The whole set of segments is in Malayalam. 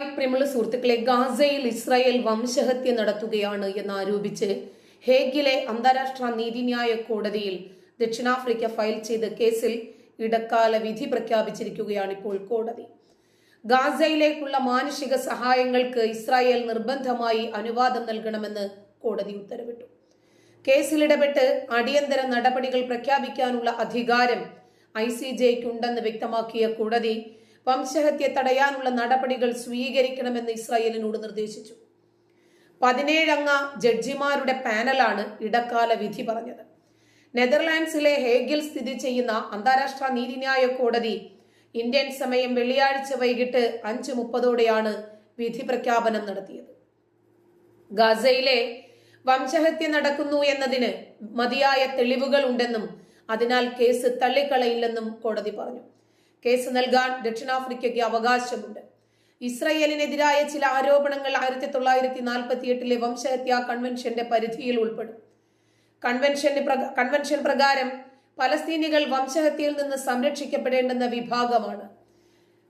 പ്രിയമുള്ള സുഹൃത്തുക്കളെ ഗാസയിൽ ഇസ്രായേൽ വംശഹത്യ നടത്തുകയാണ് എന്നാരോപിച്ച് ഹേഗിലെ അന്താരാഷ്ട്ര നീതിന്യായ കോടതിയിൽ ദക്ഷിണാഫ്രിക്ക ഫയൽ ചെയ്ത കേസിൽ ഇടക്കാല വിധി പ്രഖ്യാപിച്ചിരിക്കുകയാണ് ഇപ്പോൾ കോടതി. ഗാസയിലേക്കുള്ള മാനുഷിക സഹായങ്ങൾക്ക് ഇസ്രായേൽ നിർബന്ധമായി അനുവാദം നൽകണമെന്ന് കോടതി ഉത്തരവിട്ടു. കേസിലിടപെട്ട് അടിയന്തര നടപടികൾ പ്രഖ്യാപിക്കാനുള്ള അധികാരം ഐ സി ജെക്കുണ്ടെന്ന് വ്യക്തമാക്കിയ കോടതി വംശഹത്യ തടയാനുള്ള നടപടികൾ സ്വീകരിക്കണമെന്ന് ഇസ്രായേലിനോട് നിർദ്ദേശിച്ചു. പതിനേഴംഗ ജഡ്ജിമാരുടെ പാനലാണ് ഇടക്കാല വിധി പറഞ്ഞത്. നെതർലാൻഡ്സിലെ ഹേഗിൽ സ്ഥിതി ചെയ്യുന്ന അന്താരാഷ്ട്ര നീതിന്യായ കോടതി ഇന്ത്യൻ സമയം വെള്ളിയാഴ്ച വൈകിട്ട് അഞ്ച് മുപ്പതോടെയാണ് വിധി പ്രഖ്യാപനം നടത്തിയത്. ഗാസയിലെ വംശഹത്യ നടക്കുന്നു എന്നതിന് മതിയായ തെളിവുകൾ ഉണ്ടെന്നും അതിനാൽ കേസ് തള്ളിക്കളയില്ലെന്നും കോടതി പറഞ്ഞു. കേസ് നൽകാൻ ദക്ഷിണാഫ്രിക്കയ്ക്ക് അവകാശമുണ്ട്. ഇസ്രയേലിനെതിരായ ചില ആരോപണങ്ങൾ ആയിരത്തി തൊള്ളായിരത്തി നാൽപ്പത്തി എട്ടിലെ വംശഹത്യാ കൺവെൻഷന്റെ പരിധിയിൽ ഉൾപ്പെടും. കൺവെൻഷന് കൺവെൻഷൻ പ്രകാരം പലസ്തീനികൾ വംശഹത്യയിൽ നിന്ന് സംരക്ഷിക്കപ്പെടേണ്ടെന്ന വിഭാഗമാണ്.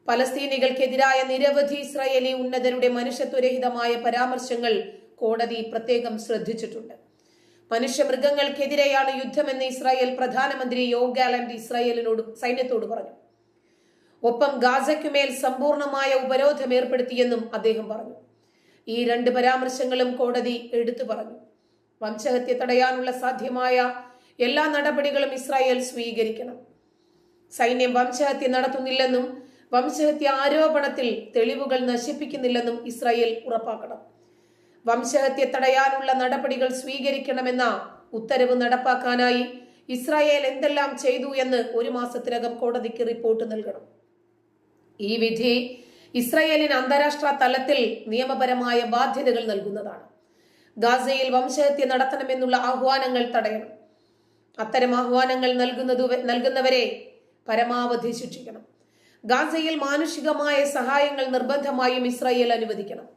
പലസ്തീനികൾക്കെതിരായ നിരവധി ഇസ്രായേലി ഉന്നതരുടെ മനുഷ്യത്വരഹിതമായ പരാമർശങ്ങൾ കോടതി പ്രത്യേകം ശ്രദ്ധിച്ചിട്ടുണ്ട്. മനുഷ്യ മനുഷ്യമൃഗങ്ങൾക്കെതിരെയാണ് യുദ്ധമെന്ന് ഇസ്രായേൽ പ്രധാനമന്ത്രി യോഗ് ഗാലന്റ് ഇസ്രായേലിനോട് സൈന്യത്തോട് പറഞ്ഞു. ഒപ്പം ഗാസയ്ക്കുമേൽ സമ്പൂർണമായ ഉപരോധം ഏർപ്പെടുത്തിയെന്നും അദ്ദേഹം പറഞ്ഞു. ഈ രണ്ട് പരാമർശങ്ങളും കോടതി എടുത്തു പറഞ്ഞു. വംശഹത്യ തടയാനുള്ള സാധ്യമായ എല്ലാ നടപടികളും ഇസ്രായേൽ സ്വീകരിക്കണം. സൈന്യം വംശഹത്യ നടത്തുന്നില്ലെന്നും വംശഹത്യ ആരോപണത്തിൽ തെളിവുകൾ നശിപ്പിക്കുന്നില്ലെന്നും ഇസ്രായേൽ ഉറപ്പാക്കണം. വംശഹത്യ തടയാനുള്ള നടപടികൾ സ്വീകരിക്കണമെന്ന ഉത്തരവ് നടപ്പാക്കാനായി ഇസ്രായേൽ എന്തെല്ലാം ചെയ്തു എന്ന് ഒരു മാസത്തിനകം കോടതിക്ക് റിപ്പോർട്ട് നൽകണം. ഈ വിധി ഇസ്രയേലിന് അന്താരാഷ്ട്ര തലത്തിൽ നിയമപരമായ ബാധ്യതകൾ നൽകുന്നതാണ്. ഗാസയിൽ വംശഹത്യ നടത്തണമെന്നുള്ള ആഹ്വാനങ്ങൾ തടയണം. അത്തരം ആഹ്വാനങ്ങൾ നൽകുന്നത് നൽകുന്നവരെ പരമാവധി ശിക്ഷിക്കണം. ഗാസയിൽ മാനുഷികമായ സഹായങ്ങൾ നിർബന്ധമായും ഇസ്രായേൽ അനുവദിക്കണം.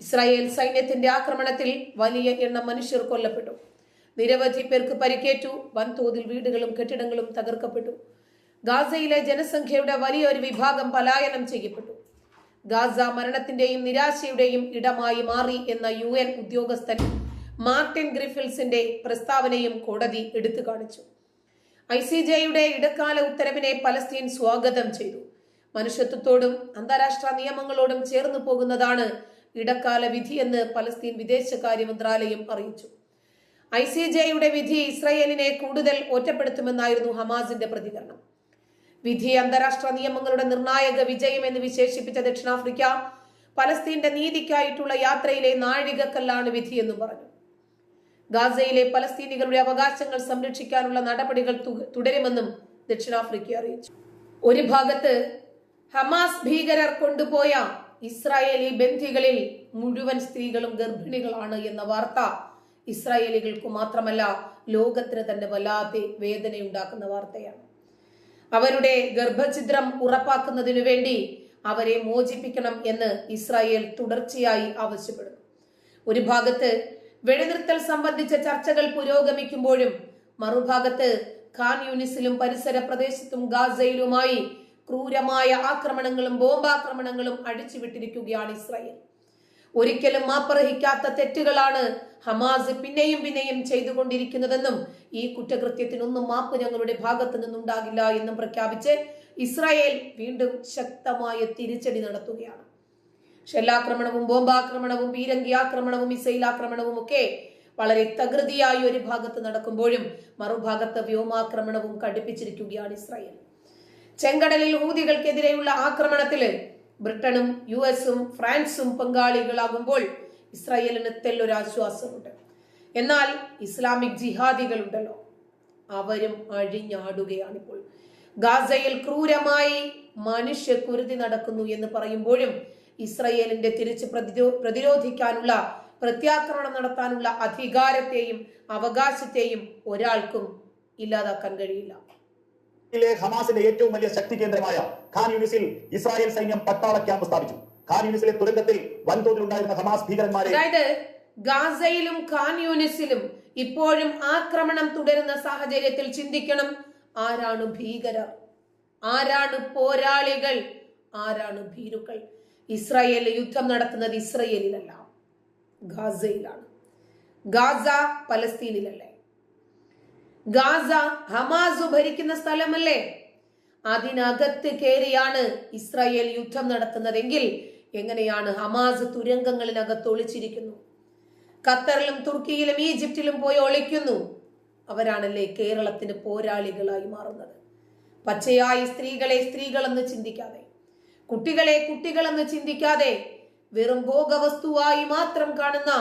ഇസ്രായേൽ സൈന്യത്തിന്റെ ആക്രമണത്തിൽ വലിയ എണ്ണം മനുഷ്യർ കൊല്ലപ്പെട്ടു. നിരവധി പേർക്ക് പരിക്കേറ്റു. വൻതോതിൽ വീടുകളും കെട്ടിടങ്ങളും തകർക്കപ്പെട്ടു. ഗാസയിലെ ജനസംഖ്യയുടെ വലിയൊരു വിഭാഗം പലായനം ചെയ്യപ്പെട്ടു. ഗാസ മരണത്തിന്റെയും നിരാശയുടെയും ഇടമായി മാറി എന്ന യു എൻ ഉദ്യോഗസ്ഥൻ മാർട്ടിൻ ഗ്രിഫിൽസിന്റെ പ്രസ്താവനയും കോടതി എടുത്തു കാണിച്ചു. ഐ സി ജെയുടെ ഇടക്കാല ഉത്തരവിനെ പലസ്തീൻ സ്വാഗതം ചെയ്തു. മനുഷ്യത്വത്തോടും അന്താരാഷ്ട്ര നിയമങ്ങളോടും ചേർന്നു പോകുന്നതാണ് ഇടക്കാല വിധിയെന്ന് പലസ്തീൻ വിദേശകാര്യ മന്ത്രാലയം അറിയിച്ചു. ഐ സി ജെയുടെ വിധി ഇസ്രയേലിനെ കൂടുതൽ ഒറ്റപ്പെടുത്തുമെന്നായിരുന്നു ഹമാസിന്റെ പ്രതികരണം. വിധി അന്താരാഷ്ട്ര നിയമങ്ങളുടെ നിർണായക വിജയം എന്ന് വിശേഷിപ്പിച്ച ദക്ഷിണാഫ്രിക്ക പലസ്തീന്റെ നീതിക്കായിട്ടുള്ള യാത്രയിലെ നാഴികക്കല്ലാണ് വിധിയെന്ന് പറഞ്ഞു. ഗാസയിലെ പലസ്തീനികളുടെ അവകാശങ്ങൾ സംരക്ഷിക്കാനുള്ള നടപടികൾ തുടരുമെന്നും ദക്ഷിണാഫ്രിക്ക അറിയിച്ചു. ഒരു ഭാഗത്ത് ഹമാസ് ഭീകരർ കൊണ്ടുപോയ ഇസ്രായേലി ബന്ധികളിൽ മുഴുവൻ സ്ത്രീകളും ഗർഭിണികളാണ് എന്ന വാർത്ത ഇസ്രായേലികൾക്ക് മാത്രമല്ല ലോകത്തിന് തന്നെ വല്ലാതെ വേദനയുണ്ടാക്കുന്ന വാർത്തയാണ്. അവരുടെ ഗർഭഛിദ്രം ഉറപ്പാക്കുന്നതിനു വേണ്ടി അവരെ മോചിപ്പിക്കണം എന്ന് ഇസ്രായേൽ തുടർച്ചയായി ആവശ്യപ്പെടുന്നു. ഒരു ഭാഗത്ത് വെടിനിർത്തൽ സംബന്ധിച്ച ചർച്ചകൾ പുരോഗമിക്കുമ്പോഴും മറുഭാഗത്ത് ഖാൻ യൂണിസിലും പരിസര പ്രദേശത്തും ഗാസയിലുമായി ക്രൂരമായ ആക്രമണങ്ങളും ബോംബാക്രമണങ്ങളും അഴിച്ചുവിട്ടിരിക്കുകയാണ് ഇസ്രായേൽ. ഒരിക്കലും മാപ്പർഹിക്കാത്ത തെറ്റുകളാണ് ഹമാസ് പിന്നെയും പിന്നെയും ചെയ്തുകൊണ്ടിരിക്കുന്നതെന്നും ഈ കുറ്റകൃത്യത്തിനൊന്നും മാപ്പ് ഞങ്ങളുടെ ഭാഗത്തു നിന്നുണ്ടാകില്ല എന്നും പ്രഖ്യാപിച്ച് ഇസ്രായേൽ വീണ്ടും ശക്തമായ തിരിച്ചടി നടത്തുകയാണ്. ഷെല്ലാക്രമണവും ബോംബാക്രമണവും പീരങ്കി ആക്രമണവും മിസൈൽ ആക്രമണവും ഒക്കെ വളരെ തകൃതിയായി ഒരു ഭാഗത്ത് നടക്കുമ്പോഴും മറുഭാഗത്ത് വ്യോമാക്രമണവും കടുപ്പിച്ചിരിക്കുകയാണ് ഇസ്രായേൽ. ചെങ്കടലിൽ ഹൂതികൾക്കെതിരെയുള്ള ആക്രമണത്തിൽ ബ്രിട്ടനും യു എസും ഫ്രാൻസും പങ്കാളികളാകുമ്പോൾ ഇസ്രായേലിന് തെല്ലൊരു ആശ്വാസമുണ്ട് എന്നാൽ ഇസ്ലാമിക് ജിഹാദികളുണ്ടല്ലോ. അവരും അഴിഞ്ഞാടുകയാണിപ്പോൾ. ഗാസയിൽ ക്രൂരമായി മനുഷ്യ കുരുതി നടക്കുന്നു എന്ന് പറയുമ്പോഴും ഇസ്രയേലിന്റെ തിരിച്ച് പ്രതിരോ- പ്രതിരോധിക്കാനുള്ള പ്രത്യാക്രമണം നടത്താനുള്ള അധികാരത്തെയും അവകാശത്തെയും ഒരാൾക്കും ഇല്ലാതാക്കാൻ കഴിയില്ല. ഹമാസിന്റെ ഏറ്റവും വലിയ ശക്തി കേന്ദ്രമായ ഖാൻ യൂണിസിൽ ഇസ്രായേൽ സൈന്യം പട്ടാള ക്യാമ്പ് സ്ഥാപിച്ചു. ഖാൻ യൂണിസിലെ തുരങ്കത്തിൽ വൻതോതിൽ ഉണ്ടായിരുന്ന ഹമാസ് ഭീകരന്മാരെ അതായത് ഗാസയിലും ഖാൻ യൂനിസിലും ഇപ്പോഴും ആക്രമണം തുടരുന്ന സാഹചര്യത്തിൽ ചിന്തിക്കണം. ആരാണ് ഭീകരർ? ആരാണ് പോരാളികൾ? ആരാണ് ഭീരുക്കൾ? ഇസ്രായേൽ യുദ്ധം നടത്തുന്നത് ഇസ്രയേലിലല്ല ഗാസയിലാണ്. ഗാസ പലസ്തീനിലല്ലേ? ഗാസ ഹമാസ് ഭരിക്കുന്ന സ്ഥലമല്ലേ? അതിനകത്ത് കയറിയാണ് ഇസ്രായേൽ യുദ്ധം നടത്തുന്നതെങ്കിൽ എങ്ങനെയാണ് ഹമാസ് തുരങ്കങ്ങളിനകത്ത് ഒളിച്ചിരിക്കുന്നു? ഖത്തറിലും തുർക്കിയിലും ഈജിപ്തിലും പോയി ഒളിക്കുന്നു. അവരാണല്ലേ കേരളത്തിന് പോരാളികളായി മാറുന്നത്. പച്ചയായി സ്ത്രീകളെ സ്ത്രീകളെന്ന് ചിന്തിക്കാതെ കുട്ടികളെ കുട്ടികളെന്ന് ചിന്തിക്കാതെ വെറും ഭോഗവസ്തുവായി മാത്രം കാണുന്ന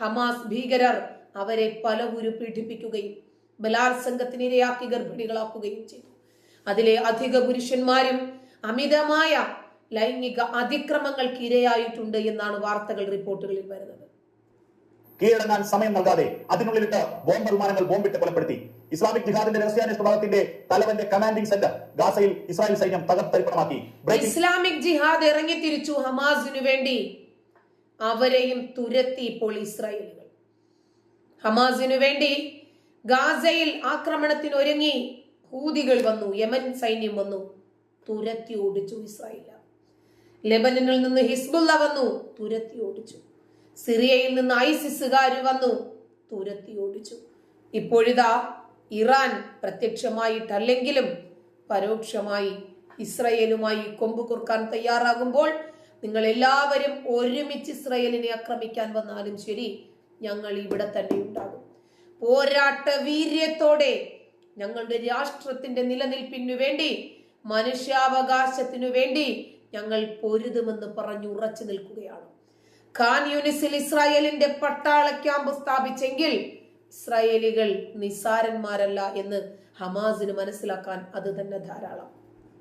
ഹമാസ് ഭീകരർ അവരെ പല പലവുരു പീഡിപ്പിക്കുകയും ബലാത്സംഗത്തിനിരയാക്കി ഗർഭിണികളാക്കുകയും ചെയ്തു. അതിലെ അധിക പുരുഷന്മാരും അമിതമായ ലൈംഗിക അതിക്രമങ്ങൾക്ക് ഇരയായിട്ടുണ്ട് എന്നാണ് വാർത്തകൾ റിപ്പോർട്ടുകളിൽ വരുന്നത്. കീഴടങ്ങാൻ സമയം നൽകാതെ അതിനുള്ളിലിട്ട് ബോംബ് വിമാനങ്ങൾ ബോംബിട്ട് കൊലപ്പെടുത്തി. ഇസ്ലാമിക് ജിഹാദിന്റെ രഹസ്യാന്വേഷണ വിഭാഗത്തിന്റെ തലവന്റെ കമാൻഡിംഗ് സെന്റർ ഗാസയിൽ ഇസ്രായേൽ സൈന്യം തകർത്തരിപ്പണമാക്കി. ഇസ്ലാമിക് ജിഹാദ് ഇറങ്ങി തിരിച്ചു ഹമാസിനു വേണ്ടി. അവരെയും തുരത്തി ഇപ്പോൾ ഇസ്രായേലുകൾ. ഹമാസിനു വേണ്ടി ഗാസയിൽ ആക്രമണത്തിന് ഒരുങ്ങി ഹൂതികൾ വന്നു യമൻ സൈന്യം വന്നു തുരത്തി ഓടിച്ചു ഇസ്രായേൽ ലെബനനിൽ നിന്ന് ഹിസ്ബുള്ള വന്നു തുരത്തി ഓടിച്ചു. സിറിയയിൽ നിന്ന് ഐസിസുകാർ വന്നു. തുരത്തി ഓടിച്ചു. ഇപ്പോഴിതാ ഇറാൻ പ്രത്യക്ഷമായിട്ടല്ലെങ്കിലും പരോക്ഷമായി ഇസ്രയേലുമായി കൊമ്പ് കുർക്കാൻ തയ്യാറാകുമ്പോൾ നിങ്ങൾ എല്ലാവരും ഒരുമിച്ച് ഇസ്രയേലിനെ ആക്രമിക്കാൻ വന്നാലും ശരി ഞങ്ങൾ ഇവിടെ തന്നെ ഉണ്ടാകും. പോരാട്ട വീര്യത്തോടെ ഞങ്ങളുടെ രാഷ്ട്രത്തിന്റെ നിലനിൽപ്പിനു വേണ്ടി മനുഷ്യാവകാശത്തിനു വേണ്ടി ഞങ്ങൾ പൊരുതുമെന്ന് പറഞ്ഞു ഉറച്ചു നിൽക്കുകയാണ്. ഖാൻ യൂണിസിൽ ഇസ്രായേലിന്റെ പട്ടാള ക്യാമ്പ് സ്ഥാപിച്ചെങ്കിൽ ഇസ്രായേലികൾ നിസ്സാരന്മാരല്ല എന്ന് ഹമാസിന് മനസ്സിലാക്കാൻ അത് തന്നെ ധാരാളം.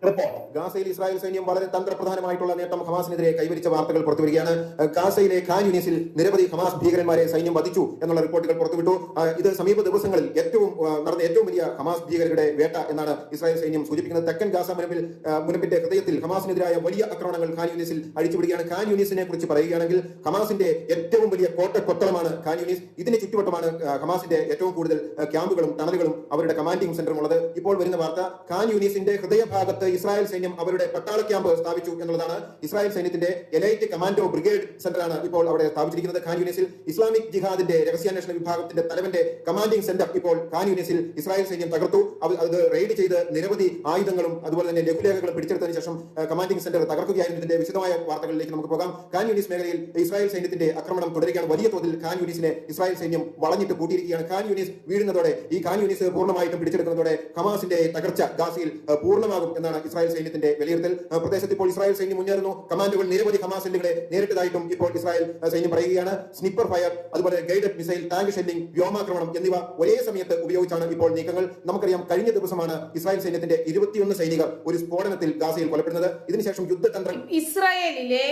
റിപ്പോർട്ട് ഗാസയിൽ ഇസ്രായേൽ സൈന്യം വളരെ തന്ത്രപ്രധാനമായിട്ടുള്ള നേട്ടം ഹമാസിനെതിരെ കൈവരിച്ച വാർത്തകൾ പുറത്തുവരികയാണ്. ഗാസയിലെ ഖാൻ യൂണിസിൽ നിരവധി ഹമാസ് ഭീകരന്മാരെ സൈന്യം വധിച്ചു എന്നുള്ള റിപ്പോർട്ടുകൾ പുറത്തുവിട്ടു. ഇത് സമീപ ദിവസങ്ങളിൽ ഏറ്റവും നടന്ന ഏറ്റവും വലിയ ഹമാസ് ഭീകരരുടെ വേട്ട എന്നാണ് ഇസ്രായേൽ സൈന്യം സൂചിപ്പിക്കുന്നത്. തെക്കൻ ഗാസ മുനപ്പിൽ മുനപ്പിന്റെ ഹൃദയത്തിൽ ഹമാസിനെതിരായ വലിയ ആക്രമണങ്ങൾ ഖാൻ യൂണിസിൽ അഴിച്ചുവിടുകയാണ്. ഖാൻ യൂണിസിനെ കുറിച്ച് പറയുകയാണെങ്കിൽ ഹമാസിന്റെ ഏറ്റവും വലിയ കോട്ട കൊത്തളമാണ് ഖാൻ യൂണിസ് ഇതിന് ചുറ്റുവട്ടമാണ് ഹമാസിന്റെ ഏറ്റവും കൂടുതൽ ക്യാമ്പുകളും ടണലുകളും അവരുടെ കമാൻഡിംഗ് സെന്ററും ഉള്ളത്. ഇപ്പോൾ വരുന്ന വാർത്ത ഖാൻ യൂണിസിന്റെ ഹൃദയഭാഗത്ത് ഇസ്രായേൽ സൈന്യം അവരുടെ പട്ടാള ക്യാമ്പ് സ്ഥാപിച്ചു എന്നുള്ളതാണ് ഇസ്രായേൽ സൈന്യത്തിന്റെ എലൈറ്റ് കമാൻഡോ ബ്രിഗേഡ് സെന്ററാണ് ഇപ്പോൾ അവിടെ സ്ഥാപിച്ചിരിക്കുന്നത്. ഖാൻ യൂണിസിൽ ഇസ്ലാമിക് ജിഹാദിന്റെ രഹസ്യാന്വേഷണ വിഭാഗത്തിന്റെ തലവന്റെ കമാൻഡിംഗ് സെന്റർ ഇപ്പോൾ ഖാൻ യൂണിസിൽ ഇസ്രായേൽ സൈന്യം തകർത്തു. അത് റെയ്ഡ് ചെയ്ത് നിരവധി ആയുധങ്ങളും അതുപോലെ തന്നെ ലഘുലേഖകളും പിടിച്ചെടുത്തതിന് ശേഷം കമാൻഡിംഗ് സെന്റർ തകർക്കുകയായിരുന്നു. ഇതിന്റെ വിശദമായ വാർത്തകളിലേക്ക് നമുക്ക് പോകാം. ഖാൻ യൂണിസ് മേഖലയിൽ ഇസ്രായേൽ സൈന്യത്തിന്റെ ആക്രമണം തുടരുകയാണ്. വലിയ തോതിൽ ഖാൻ യൂണിസിനെ ഇസ്രായേൽ സൈന്യം വളഞ്ഞിട്ട് കൂട്ടിയിരിക്കുകയാണ്. ഖാൻ യൂണിസ് വീഴുന്നതോടെ ഈ ഖാൻ യൂണിസ് പൂർണമായിട്ടും പിടിച്ചെടുക്കുന്നതോടെ ഹമാസിന്റെ തകർച്ച ഗാസയിൽ പൂർണമാകും എന്നാണ് ഇസ്രായേൽ സൈന്യത്തിന്റെ വിലയിരുത്തൽ. പ്രദേശത്ത് ഇപ്പോൾ ഇസ്രായേൽ സൈന്യം മുന്നേറുന്നു. കമാൻഡുകൾ നിരവധി സെല്ലുകളെ നേരിട്ടതായിട്ടും ഇപ്പോൾ ഇസ്രായേൽ സൈന്യം പറയുകയാണ്. സ്നിപ്പർ ഫയർ അതുപോലെ ഗൈഡഡ് മിസൈൽ ടാങ്ക് ഷെല്ലിംഗ് വ്യോമാക്രമണം എന്നിവ ഒരേ സമയത്ത് ഉപയോഗിച്ചാണ് ഇപ്പോൾ നീക്കങ്ങൾ. നമുക്കറിയാം കഴിഞ്ഞ ദിവസമാണ് ഇസ്രായേൽ സൈന്യത്തിന്റെ ഇരുപത്തിയൊന്ന് സൈനികർ ഒരു സ്ഫോടനത്തിൽ ഗാസയിൽ കൊലപ്പെടുന്നത് ഇതിനുശേഷം യുദ്ധതന്ത്രം ഇസ്രായേലിലെ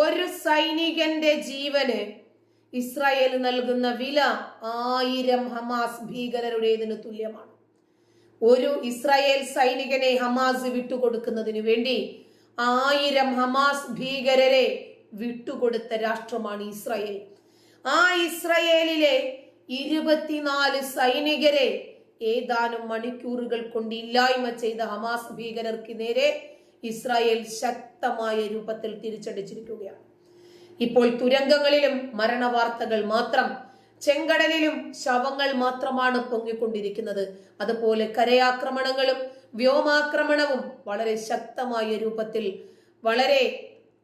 ഒരു സൈനികന്റെ ജീവന് ഇസ്രായേൽ നൽകുന്ന വില ആയിരം ഹമാസ് ഭീകരരുടേതിന് തുല്യമാണ്. ഒരു ഇസ്രായേൽ സൈനികനെ ഹമാസ് വിട്ടുകൊടുക്കുന്നതിന് വേണ്ടി ആയിരം ഹമാസ് ഭീകരരെ വിട്ടുകൊടുത്ത രാഷ്ട്രമാണ് ഇസ്രായേൽ. ആ ഇസ്രായേലിലെ ഇരുപത്തിനാല് സൈനികരെ ഏതാനും മണിക്കൂറുകൾ കൊണ്ട് ഇല്ലായ്മ ചെയ്ത ഹമാസ് ഭീകരർക്ക് നേരെ ഇസ്രായേൽ ശക്തമായ രൂപത്തിൽ തിരിച്ചടിച്ചിരിക്കുകയാണ്. ഇപ്പോൾ തുരങ്കങ്ങളിലും മരണവാർത്തകൾ മാത്രം ചെങ്കടലിലും ശവങ്ങൾ മാത്രമാണ് പൊങ്ങിക്കൊണ്ടിരിക്കുന്നത്. അതുപോലെ കരയാക്രമണങ്ങളും വ്യോമാക്രമണവും വളരെ ശക്തമായ രൂപത്തിൽ വളരെ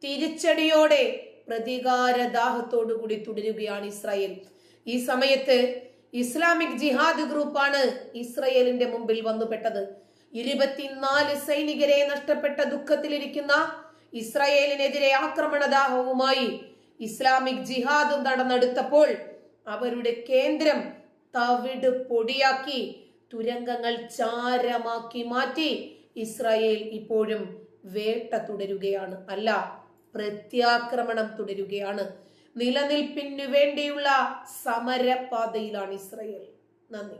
തിരിച്ചടിയോടെ പ്രതികാര ദാഹത്തോടു കൂടി തുടരുകയാണ് ഇസ്രായേൽ. ഈ സമയത്ത് ഇസ്ലാമിക് ജിഹാദ് ഗ്രൂപ്പാണ് ഇസ്രയേലിന്റെ മുമ്പിൽ വന്നുപെട്ടത്. ഇരുപത്തിനാല് സൈനികരെ നഷ്ടപ്പെട്ട ദുഃഖത്തിലിരിക്കുന്ന ഇസ്രായേലിനെതിരെ ആക്രമണദാഹവുമായി ഇസ്ലാമിക് ജിഹാദ് നടന്നെടുത്തപ്പോൾ അവരുടെ കേന്ദ്രം തവിട് പൊടിയാക്കി തുരങ്കങ്ങൾ ചാരമാക്കി മാറ്റി. ഇസ്രായേൽ ഇപ്പോഴും വേട്ട തുടരുകയാണ് അല്ല പ്രത്യാക്രമണം തുടരുകയാണ്. നിലനിൽപ്പിനു വേണ്ടിയുള്ള സമരപാതയിലാണ് ഇസ്രായേൽ. നന്ദി.